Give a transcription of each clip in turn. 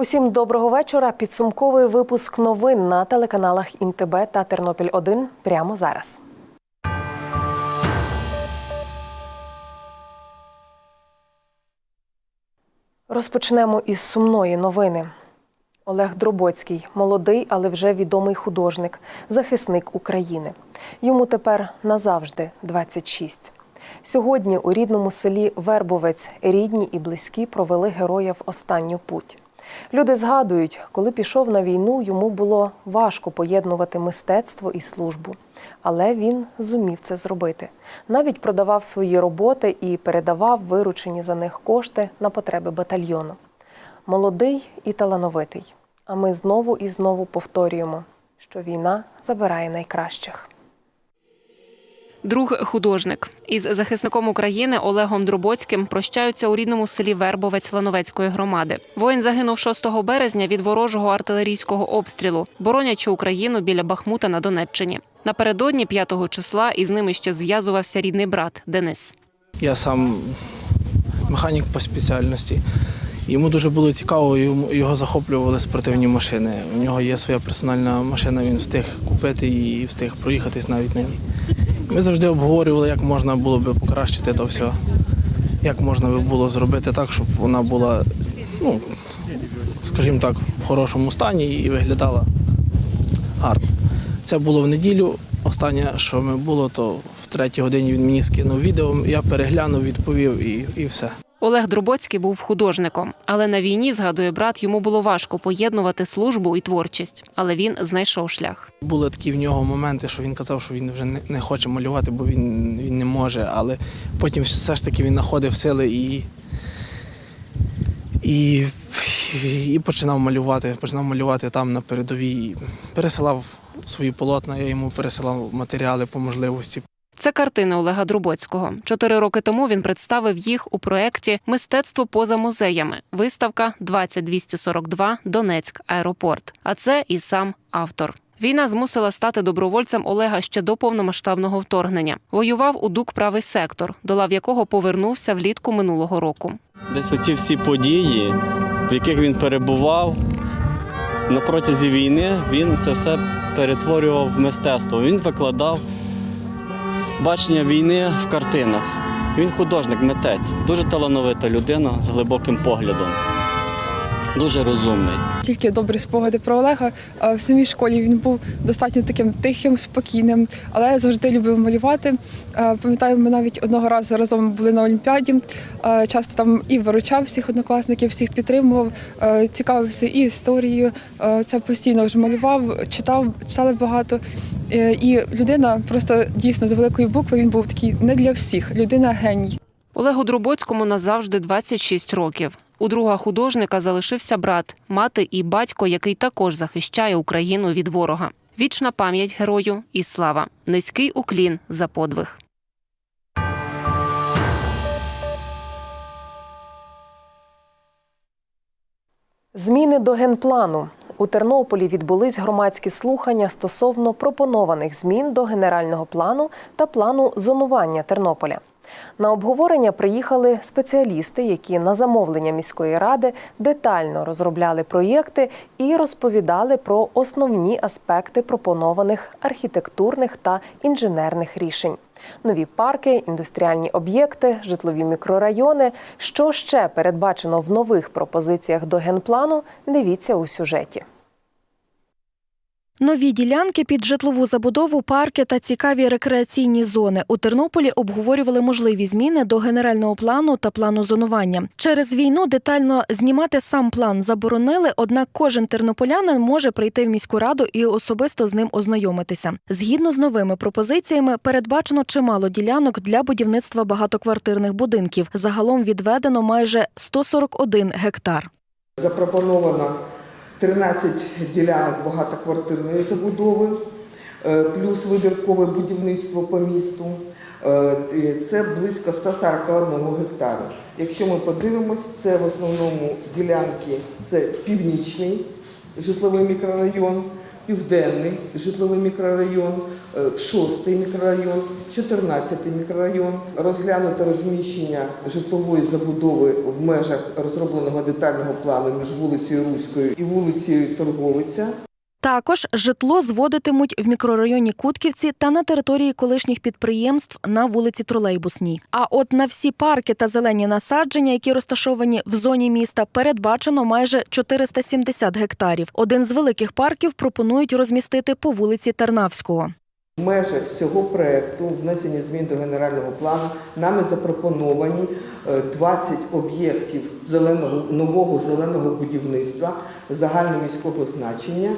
Усім доброго вечора. Підсумковий випуск новин на телеканалах ІНТБ та Тернопіль 1 прямо зараз. Розпочнемо із сумної новини. Олег Дробоцький молодий, але вже відомий художник, захисник України. Йому тепер назавжди 26. Сьогодні у рідному селі Вербовець рідні і близькі провели героя в останню путь. Люди згадують, коли пішов на війну, йому було важко поєднувати мистецтво і службу. Але він зумів це зробити. Навіть продавав свої роботи і передавав виручені за них кошти на потреби батальйону. Молодий і талановитий. А ми знову і знову повторюємо, що війна забирає найкращих. Друг художник із захисником України Олегом Дробоцьким прощаються у рідному селі Вербовець Лановецької громади. Воїн загинув 6 березня від ворожого артилерійського обстрілу, боронячи Україну біля Бахмута на Донеччині. Напередодні 5 числа із ними ще зв'язувався рідний брат Денис. Я сам механік по спеціальності. Йому дуже було цікаво, його захоплювали спортивні машини. У нього є своя персональна машина, він встиг купити і встиг проїхатись навіть на ній. Ми завжди обговорювали, як можна було би покращити то все, як можна би було зробити так, щоб вона була, ну, скажімо так, в хорошому стані і виглядала гарно. Це було в неділю. Останнє, що ми було, то в третій годині він мені скинув відео. Я переглянув, відповів і, і все. Олег Дробоцький був художником, але на війні, згадує брат, йому було важко поєднувати службу і творчість, але він знайшов шлях. Були такі в нього моменти, що він казав, що він вже не, хоче малювати, бо він, він не може. Але потім все ж таки він знаходив сили і, і, і починав малювати. Починав малювати там на передовій. Пересилав свої полотна, я йому пересилав матеріали по можливості. Це картини Олега Друбоцького. Чотири роки тому він представив їх у проєкті Мистецтво поза музеями. Виставка 20242 Донецьк аеропорт. А це і сам автор. Війна змусила стати добровольцем Олега ще до повномасштабного вторгнення. Воював у ДУК правий сектор, до лав якого повернувся влітку минулого року. Десь оці всі події, в яких він перебував на протязі війни, він це все перетворював в мистецтво. Він викладав бачення війни в картинах. Він художник, митець, дуже талановита людина з глибоким поглядом, дуже розумний. Тільки добрі спогади про Олега. В самій школі він був достатньо таким тихим, спокійним, але завжди любив малювати. Пам'ятаю, ми навіть одного разу разом були на Олімпіаді. Часто там і виручав всіх однокласників, всіх підтримував, цікавився і історією. Це постійно вже малював, читав, читали багато. Е, І людина просто дійсно з великої букви він був такий не для всіх. Людина геній. Олегу Дробоцькому назавжди 26 років. У друга художника залишився брат, мати і батько, який також захищає Україну від ворога. Вічна пам'ять герою і слава. Низький уклін за подвиг. Зміни до генплану. У Тернополі відбулись громадські слухання стосовно пропонованих змін до генерального плану та плану зонування Тернополя. На обговорення приїхали спеціалісти, які на замовлення міської ради детально розробляли проєкти і розповідали про основні аспекти пропонованих архітектурних та інженерних рішень. Нові парки, індустріальні об'єкти, житлові мікрорайони. Що ще передбачено в нових пропозиціях до генплану? Дивіться у сюжеті. Нові ділянки під житлову забудову, парки та цікаві рекреаційні зони у Тернополі обговорювали можливі зміни до генерального плану та плану зонування. Через війну детально знімати сам план заборонили, однак кожен тернополянин може прийти в міську раду і особисто з ним ознайомитися. Згідно з новими пропозиціями, передбачено чимало ділянок для будівництва багатоквартирних будинків. Загалом відведено майже 141 гектар. Запропоновано 13 ділянок багатоквартирної забудови, е, плюс вибіркове будівництво по місту. Е, Це близько 141 гектару. Якщо ми подивимось, це в основному ділянки це північний житловий мікрорайон, південний житловий мікрорайон, е, 6 мікрорайон, 14 мікрорайон. Розглянуто розміщення житлової забудови в межах розробленого детального плану між вулицею Руською і вулицею Торговиця. Також житло зводитимуть в мікрорайоні Кутківці та на території колишніх підприємств на вулиці Тролейбусній. А от на всі парки та зелені насадження, які розташовані в зоні міста, передбачено майже 470 гектарів. Один з великих парків пропонують розмістити по вулиці Тарнавського. В межах цього проекту внесення змін до генерального плану нами запропоновані е, 20 об'єктів зеленого нового зеленого будівництва загальноміського значення.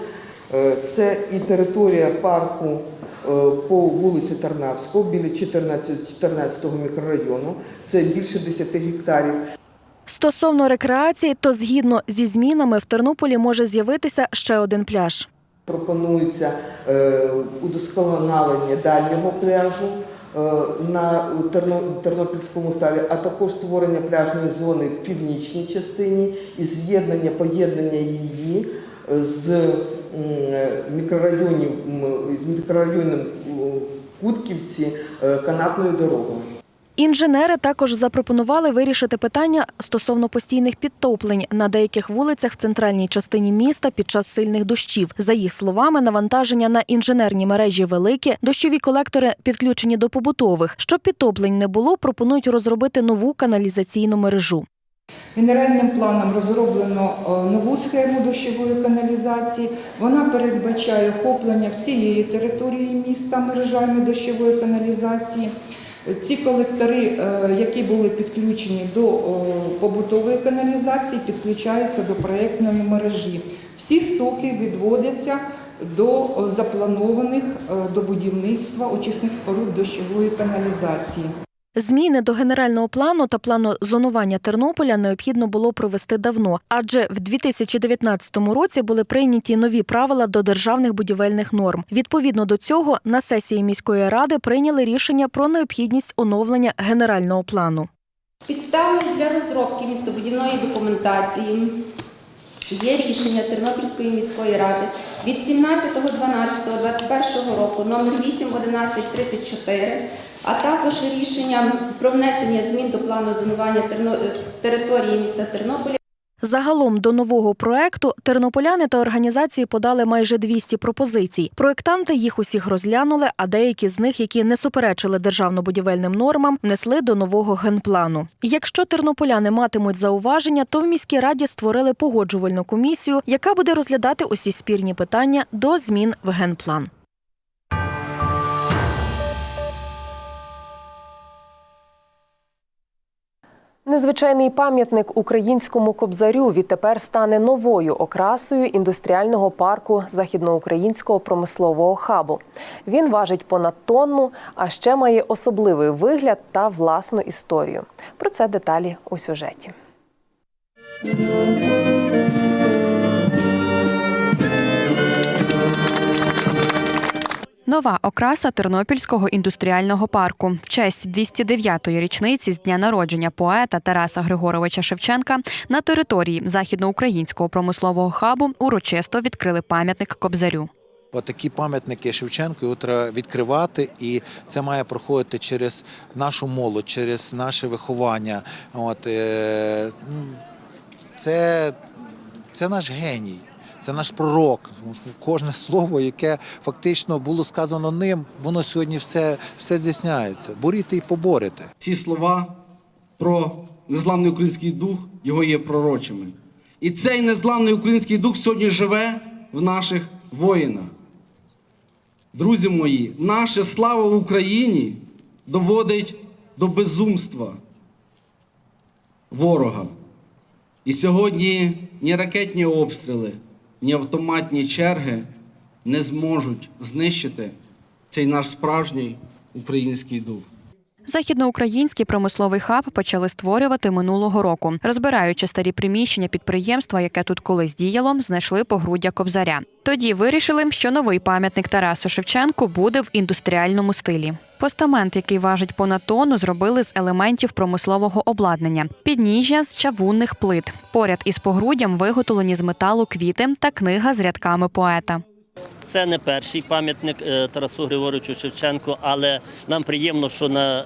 Е, Це і територія парку е, по вулиці Тарнавського біля 14, 14 мікрорайону. Це більше 10 гектарів. Стосовно рекреації, то згідно зі змінами в Тернополі може з'явитися ще один пляж. Пропонується е, удосконалення дальнього пляжу на Тернопільському ставі, а також створення пляжної зони в північній частині і з'єднання, поєднання її з е, мікрорайонів з мікрорайоном Кутківці е, канатною дорогою. Інженери також запропонували вирішити питання стосовно постійних підтоплень на деяких вулицях в центральній частині міста під час сильних дощів. За їх словами, навантаження на інженерні мережі велике, дощові колектори підключені до побутових. Щоб підтоплень не було, пропонують розробити нову каналізаційну мережу. Генеральним планом розроблено е, нову схему дощової каналізації. Вона передбачає охоплення всієї території міста мережами дощової каналізації. Ці колектори, е, які були підключені до е, побутової каналізації, підключаються до проєктної мережі. Всі стоки відводяться до запланованих до будівництва очисних споруд дощової каналізації. Зміни до генерального плану та плану зонування Тернополя необхідно було провести давно, адже в 2019 році були прийняті нові правила до державних будівельних норм. Відповідно до цього на сесії міської ради прийняли рішення про необхідність оновлення генерального плану. Підставою для розробки містобудівної документації є рішення Тернопільської міської ради від 17.12.21 року номер 81134, а також рішення про внесення змін до плану зонування Терно- території міста Тернополя Загалом до нового проекту тернополяни та організації подали майже 200 пропозицій. Проектанти їх усіх розглянули, а деякі з них, які не суперечили державно-будівельним нормам, внесли до нового генплану. Якщо тернополяни матимуть зауваження, то в міській раді створили погоджувальну комісію, яка буде розглядати усі спірні питання до змін в генплан. Незвичайний пам'ятник українському кобзарю відтепер стане новою окрасою індустріального парку західноукраїнського промислового хабу. Він важить понад тонну, а ще має особливий вигляд та власну історію. Про це деталі у сюжеті. Нова окраса Тернопільського індустріального парку в честь 209-ї річниці з дня народження поета Тараса Григоровича Шевченка на території західноукраїнського промислового хабу урочисто відкрили пам'ятник Кобзарю. Отакі пам'ятники Шевченку треба відкривати, і це має проходити через нашу молодь, через наше виховання. От, е, це, це наш геній, це наш пророк. Тому що Кожне слово, яке фактично було сказано ним, воно сьогодні все, все здійсняється. Боріте і поборете. ці слова про незламний український дух його є пророчими. І цей незламний український дух сьогодні живе в наших воїнах. Друзі мої, наша слава в Україні доводить до безумства ворога. І сьогодні ні ракетні обстріли, ні автоматні черги не зможуть знищити цей наш справжній український дух. Західноукраїнський промисловий хаб почали створювати минулого року. Розбираючи старі приміщення підприємства, яке тут колись діяло, знайшли погруддя кобзаря. Тоді вирішили, що новий пам'ятник Тарасу Шевченку буде в індустріальному стилі. Постамент, який важить понад тонну, зробили з елементів промислового обладнання, підніжжя з чавунних плит. Поряд із погруддям виготовлені з металу квіти та книга з рядками поета. Це не перший пам'ятник е, Тарасу Григоровичу Шевченку, але нам приємно, що на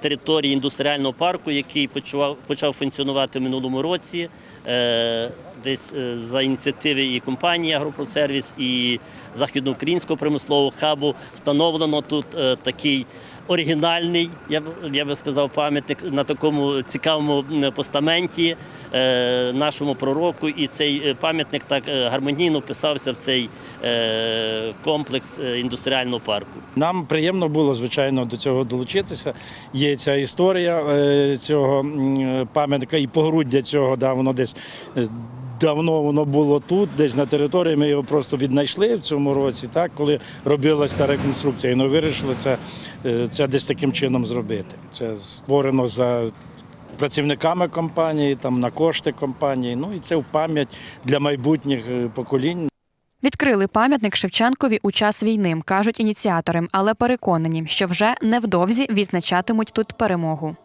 території індустріального парку, який почав, почав функціонувати в минулому році, е, десь е, за ініціативи і компанії Агропросервіс, і Західноукраїнського промислового хабу встановлено тут такий оригінальний, я б я би сказав, пам'ятник на такому цікавому постаменті е, нашому пророку. І цей е, пам'ятник так е, гармонійно вписався в цей е, комплекс е, індустріального парку. Нам приємно було, звичайно, до цього долучитися. Є ця історія е, цього пам'ятника і погруддя цього, да, воно десь. Давно воно було тут, десь на території. Ми його просто віднайшли в цьому році, так коли робилася та реконструкція. І ми вирішили це, е, це десь таким чином зробити. Це створено за працівниками компанії, там на кошти компанії. Ну і це в пам'ять для майбутніх е, поколінь. Відкрили пам'ятник Шевченкові у час війни, кажуть ініціатори, але переконані, що вже невдовзі відзначатимуть тут перемогу.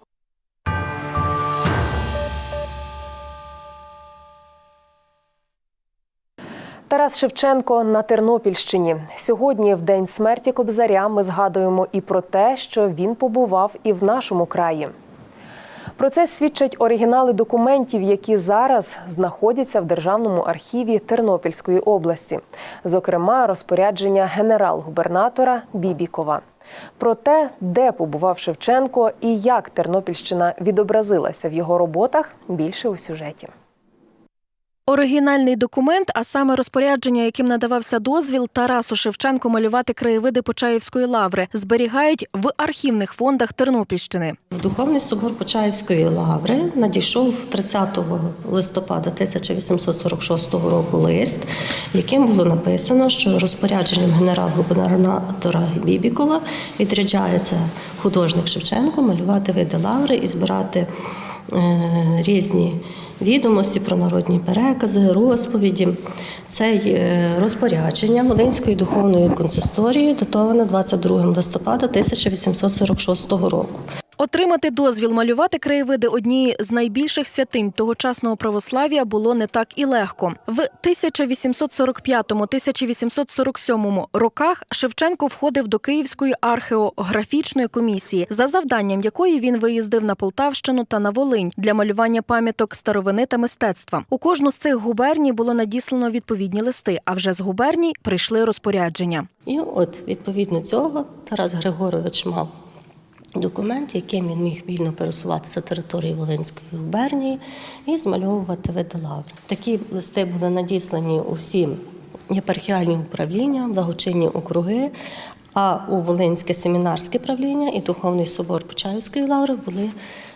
Тарас Шевченко на Тернопільщині. Сьогодні, в день смерті Кобзаря, ми згадуємо і про те, що він побував і в нашому краї. Про це свідчать оригінали документів, які зараз знаходяться в Державному архіві Тернопільської області, зокрема, розпорядження генерал-губернатора Бібікова. Про те, де побував Шевченко і як Тернопільщина відобразилася в його роботах, більше у сюжеті. Оригінальний документ, а саме розпорядження, яким надавався дозвіл Тарасу Шевченку малювати краєвиди Почаївської лаври, зберігають в архівних фондах Тернопільщини. Духовний собор Почаївської лаври надійшов 30 листопада 1846 року лист, яким було написано, що розпорядженням генерал-губернатора Бібікова відряджається художник Шевченко малювати види лаври і збирати різні відомості про народні перекази, розповіді. Це е, розпорядження Волинської духовної консисторії датоване 22 листопада 1846 року. Отримати дозвіл малювати краєвиди однієї з найбільших святинь тогочасного православ'я було не так і легко. В 1845-1847 роках Шевченко входив до Київської археографічної комісії, за завданням якої він виїздив на Полтавщину та на Волинь для малювання пам'яток старовини та мистецтва. У кожну з цих губерній було надіслано відповідні листи. А вже з губерній прийшли розпорядження. І от відповідно цього Тарас Григорович мав документ, яким він міг вільно пересуватися територією Волинської губернії і змальовувати види лаври. Такі листи були надіслані у всі єпархіальні управління, благочинні округи. А у Волинське семінарське правління і Духовний собор Почаївської лаври були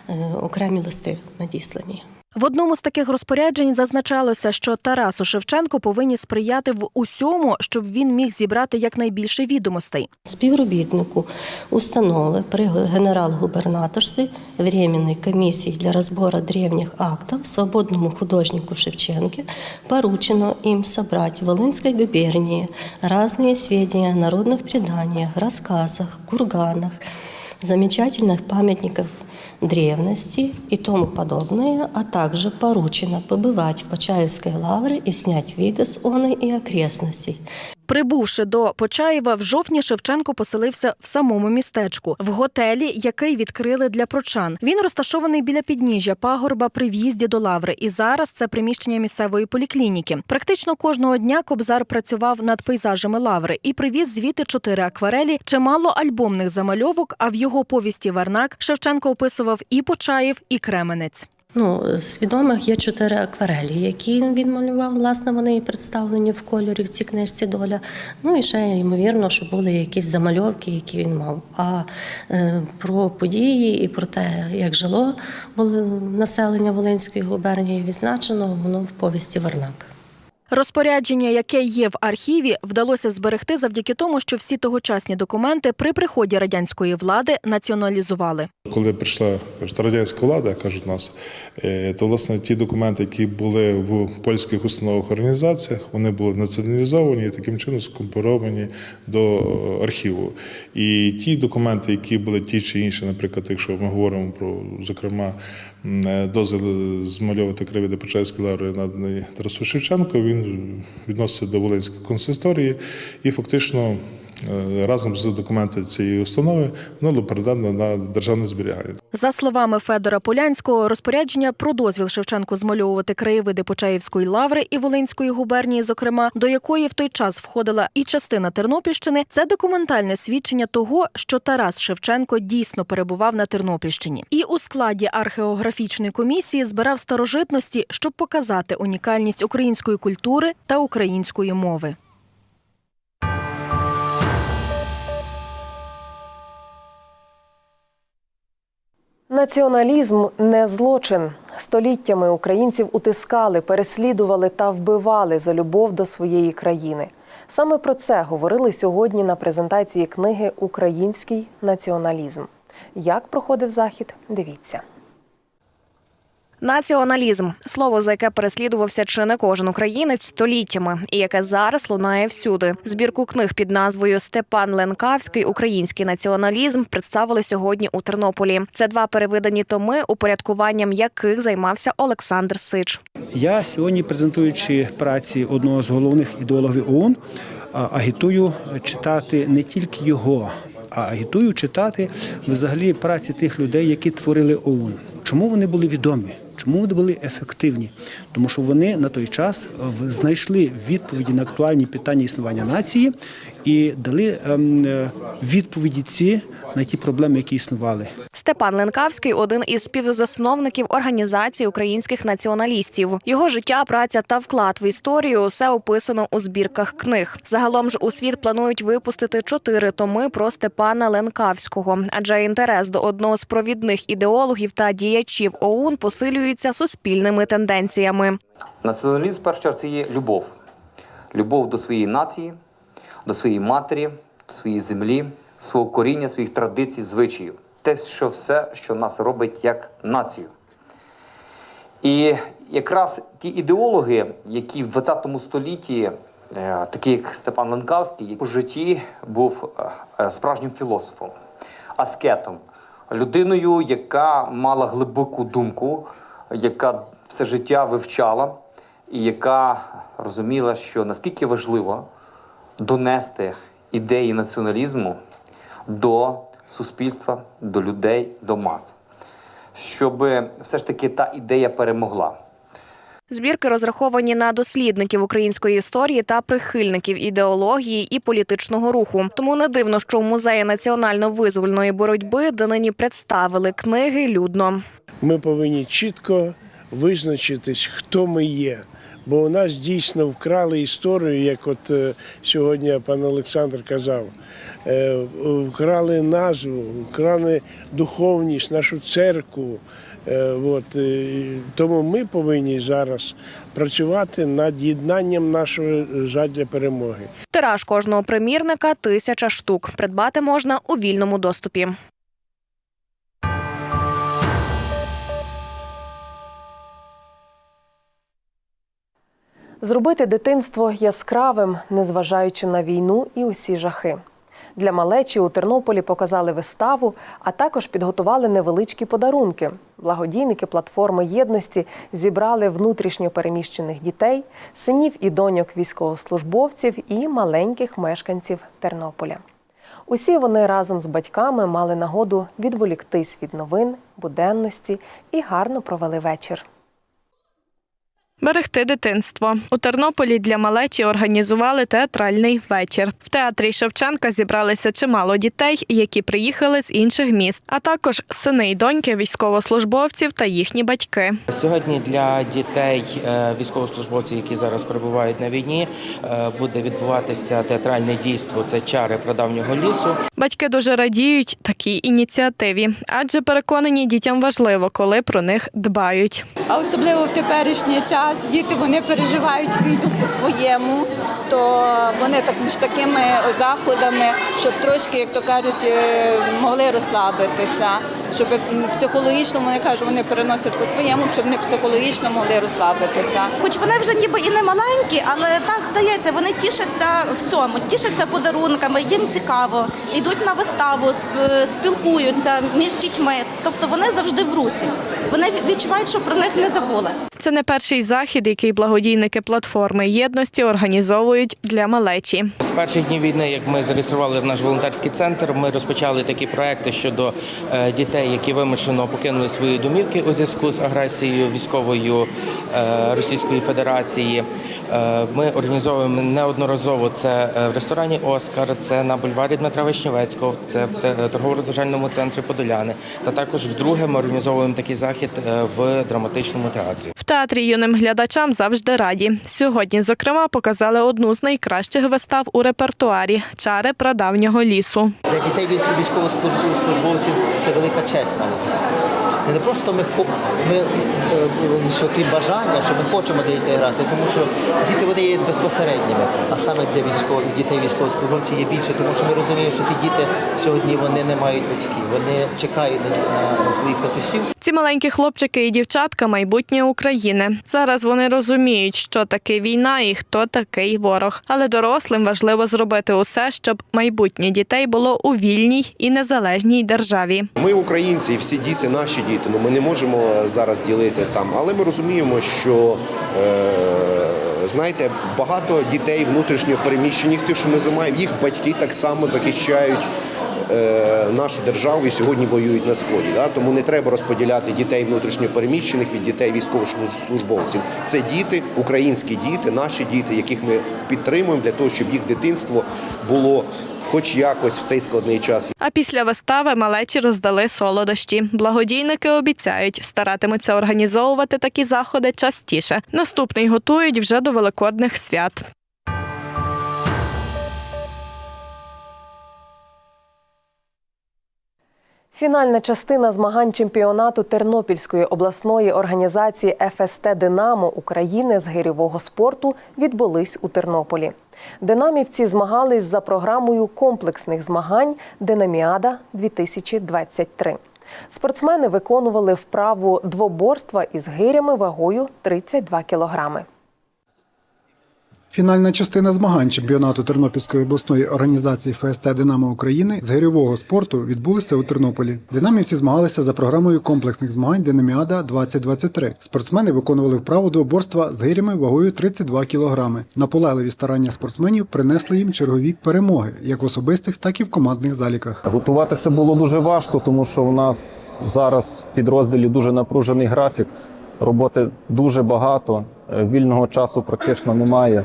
е, окремі листи надіслані. В одному з таких розпоряджень зазначалося, що Тарасу Шевченку повинні сприяти в усьому, щоб він міг зібрати якнайбільше відомостей. співробітнику установи при генерал-губернаторстве Временной комиссии для разбора древних актов свободному художнику Шевченке поручено им собрать в Волынской губернии разные сведения о народных преданиях, рассказах, курганах, замечательных памятников древности и тому подобное, а также поручено побывать в Почаевской лавре и снять виды с оной и окрестностей. Прибувши до Почаєва, в жовтні Шевченко поселився в самому містечку, в готелі, який відкрили для прочан. Він розташований біля підніжжя пагорба при в'їзді до лаври. І зараз це приміщення місцевої поліклініки. Практично кожного дня Кобзар працював над пейзажами лаври і привіз звідти чотири акварелі, чимало альбомних замальовок. А в його повісті Варнак Шевченко описував і Почаїв, і Кременець. Ну, Свідомих є чотири акварелі, які він малював. Власне, вони і представлені в кольорі в цій книжці доля. Ну і ще ймовірно, що були якісь замальовки, які він мав. А е, про події і про те, як жило було населення Волинської губернії, відзначено воно в повісті Варнак. Розпорядження, яке є в архіві, вдалося зберегти завдяки тому, що всі тогочасні документи при приході радянської влади націоналізували. Коли прийшла радянська влада, кажуть нас, е, то власне ті документи, які були в польських установах організаціях, вони були націоналізовані і таким чином скомпоровані до архіву. І ті документи, які були ті чи інші, наприклад, якщо ми говоримо про зокрема е, дозвіл змальовувати кривиди Почаївської лаври наданий Тарасу Шевченко. Він відноситься до Волинської консисторії і фактично е, разом з документами цієї установи воно було передано на державне зберігання. За словами Федора Полянського, розпорядження про дозвіл Шевченку змальовувати краєвиди Почаївської лаври і Волинської губернії, зокрема, до якої в той час входила і частина Тернопільщини, це документальне свідчення того, що Тарас Шевченко дійсно перебував на Тернопільщині, і у складі археографічної комісії збирав старожитності, щоб показати унікальність української культури та української мови. Націоналізм не злочин. Століттями українців утискали, переслідували та вбивали за любов до своєї країни. Саме про це говорили сьогодні на презентації книги Український націоналізм. Як проходив захід? Дивіться. Націоналізм слово, за яке переслідувався чи не кожен українець століттями, і яке зараз лунає всюди. Збірку книг під назвою Степан Ленкавський Український націоналізм представили сьогодні у Тернополі. Це два перевидані томи, упорядкуванням яких займався Олександр Сич. Я сьогодні, презентуючи праці одного з головних ідеологів ОУН, агітую читати не тільки його, а агітую читати взагалі праці тих людей, які творили ОУН. Чому вони були відомі? Чому вони були ефективні? Тому що вони на той час в- знайшли відповіді на актуальні питання існування нації і дали ем, е, відповіді ці на ті проблеми, які існували. Степан Ленкавський один із співзасновників організації українських націоналістів. Його життя, праця та вклад в історію усе описано у збірках книг. Загалом ж у світ планують випустити чотири томи про Степана Ленкавського, адже інтерес до одного з провідних ідеологів та діячів ОУН посилюється суспільними тенденціями. Націоналізм, в першу чергу, це є любов. Любов до своєї нації, до своєї матері, своєї землі, свого коріння, своїх традицій, звичаїв. Те, що все, що нас робить як націю. І якраз ті ідеологи, які в 20 столітті, е, такі як Степан Ленкавський, у житті був е, е, справжнім філософом, аскетом, людиною, яка мала глибоку думку, яка все життя вивчала, і яка розуміла, що наскільки важливо донести ідеї націоналізму до суспільства, до людей, до мас, щоб все ж таки та ідея перемогла. Збірки розраховані на дослідників української історії та прихильників ідеології і політичного руху. Тому не дивно, що в музеї національно-визвольної боротьби донині представили книги людно. Ми повинні чітко визначитись, хто ми є. Бо у нас дійсно вкрали історію, як от е, сьогодні пан Олександр казав. Е, Вкрали назву, вкрали духовність, нашу церкву. Е, От, тому ми повинні зараз працювати над єднанням нашого задля перемоги. Тираж кожного примірника тисяча штук. Придбати можна у вільному доступі. Зробити дитинство яскравим, незважаючи на війну і усі жахи. Для малечі у Тернополі показали виставу, а також підготували невеличкі подарунки. Благодійники платформи єдності зібрали внутрішньо переміщених дітей, синів і доньок військовослужбовців і маленьких мешканців Тернополя. Усі вони разом з батьками мали нагоду відволіктись від новин, буденності і гарно провели вечір. Берегти дитинство у Тернополі для малечі організували театральний вечір. В театрі Шевченка зібралися чимало дітей, які приїхали з інших міст, а також сини й доньки військовослужбовців та їхні батьки. Сьогодні для дітей е, військовослужбовців, які зараз перебувають на війні, е, буде відбуватися театральне дійство. Це чари прадавнього лісу. Батьки дуже радіють такій ініціативі, адже переконані дітям важливо, коли про них дбають. а особливо в теперішній час, час діти вони переживають війну по-своєму, то вони так між такими заходами, щоб трошки, як то кажуть, е, могли розслабитися, щоб психологічно вони кажуть, вони переносять по-своєму, щоб вони психологічно могли розслабитися. Хоч вони вже ніби і не маленькі, але так здається, вони тішаться всьому, тішаться подарунками, їм цікаво, йдуть на виставу, спілкуються між дітьми. Тобто вони завжди в русі. Вони відчувають, що про них не забули. Це не перший захід, який благодійники платформи єдності організовують для малечі. З перших днів війни, як ми зареєстрували наш волонтерський центр, ми розпочали такі проекти щодо е, дітей, які вимушено покинули свої домівки у зв'язку з агресією військовою е, Російської Федерації. Е, Ми організовуємо неодноразово це в ресторані Оскар, це на бульварі Дмитра Вишневецького, це в торгово-розважальному центрі Подоляни. Та також вдруге ми організовуємо такий захід в драматичному театрі. В театрі юним глядачам завжди раді. Сьогодні, зокрема, показали одну з найкращих вистав у репертуарі чари прадавнього лісу. Для дітей військ- військовослужбовців це велика честь. Це не просто ми, ми е, що крім бажання, що ми хочемо для дітей грати, тому що діти вони є безпосередніми, а саме для військових дітей військовослужбовців є більше, тому що ми розуміємо, що ті діти сьогодні вони не мають батьків, вони чекають на, на, на своїх татусів. Ці маленькі хлопчики і дівчатка майбутнє України. Зараз вони розуміють, що таке війна і хто такий ворог. Але дорослим важливо зробити усе, щоб майбутнє дітей було у вільній і незалежній державі. Ми українці, і всі діти, наші діти. Ну ми не можемо зараз ділити там, але ми розуміємо, що е, знаєте, багато дітей внутрішньо переміщених, тих, що називаємо, їх батьки так само захищають. е, Нашу державу і сьогодні воюють на сході. Да? Тому не треба розподіляти дітей внутрішньо переміщених від дітей військовослужбовців. Це діти, українські діти, наші діти, яких ми підтримуємо для того, щоб їх дитинство було хоч якось в цей складний час. А після вистави малечі роздали солодощі. Благодійники обіцяють, старатимуться організовувати такі заходи частіше. Наступний готують вже до великодних свят. Фінальна частина змагань чемпіонату Тернопільської обласної організації ФСТ Динамо України з гирьового спорту відбулись у Тернополі. Динамівці змагались за програмою комплексних змагань Динаміада 2023. Спортсмени виконували вправу двоборства із гирями вагою 32 кілограми. Фінальна частина змагань чемпіонату Тернопільської обласної організації ФСТ Динамо України з гирьового спорту відбулися у Тернополі. Динамівці змагалися за програмою комплексних змагань Динаміада 2023. Спортсмени виконували вправу до оборства з гирями вагою 32 кілограми. Наполегливі старання спортсменів принесли їм чергові перемоги, як в особистих, так і в командних заліках. Готуватися було дуже важко, тому що у нас зараз в підрозділі дуже напружений графік. Роботи дуже багато, е, вільного часу практично немає.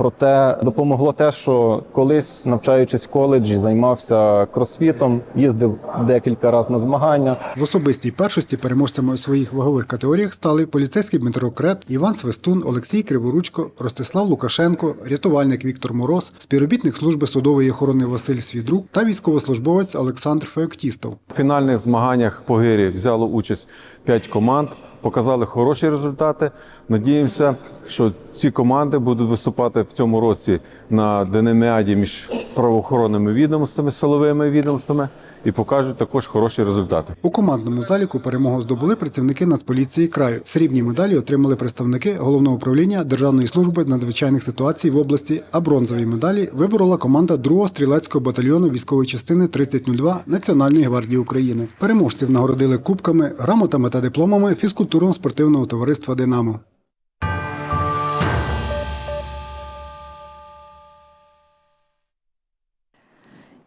Проте допомогло те, що колись, навчаючись в коледжі, займався кросфітом, їздив декілька разів на змагання. В особистій першості переможцями у своїх вагових категоріях стали поліцейський Дмитро Крет, Іван Свистун, Олексій Криворучко, Ростислав Лукашенко, рятувальник Віктор Мороз, співробітник служби судової охорони Василь Свідрук та військовослужбовець Олександр Феоктістов. В фінальних змаганнях по гирі взяло участь 5 команд, показали хороші результати. Надіємося, що ці команди будуть виступати в цьому році на Денеміаді між правоохоронними відомствами, силовими відомствами і покажуть також хороші результати. У командному заліку перемогу здобули працівники Нацполіції краю. Срібні медалі отримали представники головного управління Державної служби з надзвичайних ситуацій в області. А бронзові медалі виборола команда 2-го стрілецького батальйону військової частини 3002 Національної гвардії України. Переможців нагородили кубками, грамотами та дипломами фізкультурно-спортивного товариства Динамо.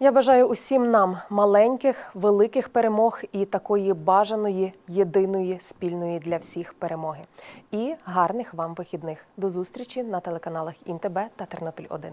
Я бажаю усім нам маленьких, великих перемог і такої бажаної, єдиної, спільної для всіх перемоги. І гарних вам вихідних. До зустрічі на телеканалах Інтебе та Тернопіль 1